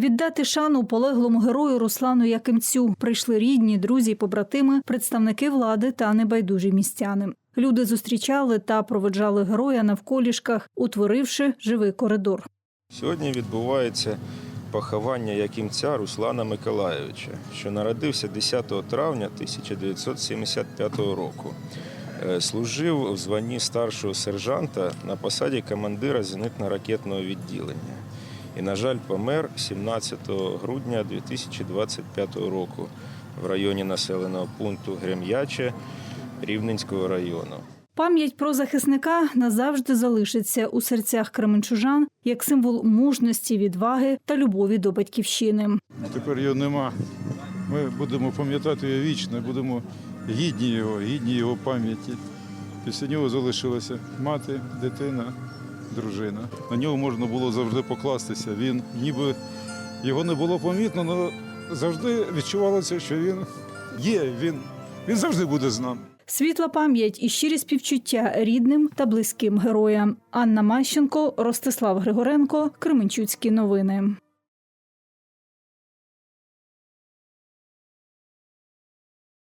Віддати шану полеглому герою Руслану Якимцю прийшли рідні, друзі, побратими, представники влади та небайдужі містяни. Люди зустрічали та проведжали героя навколішках, утворивши живий коридор. Сьогодні відбувається поховання якимця Руслана Миколайовича, що народився 10 травня 1975 року. Е, Служив в званні старшого сержанта на посаді командира зенитно-ракетного відділення. І, на жаль, помер 17 грудня 2025 року в районі населеного пункту Грем'яче Рівненського району. Пам'ять про захисника назавжди залишиться у серцях кременчужан як символ мужності, відваги та любові до батьківщини. Тепер його нема. Ми будемо пам'ятати його вічно, будемо гідні його, гідні його пам'яті. Після нього залишилася мати, дитина, дружина. На нього можна було завжди покластися. Він ніби його не було помітно, але завжди відчувалося, що він є, він, він завжди буде з нами. Світла пам'ять і щирі співчуття рідним та близьким героям. Анна Мащенко, Ростислав Григоренко, Кременчуцькі новини.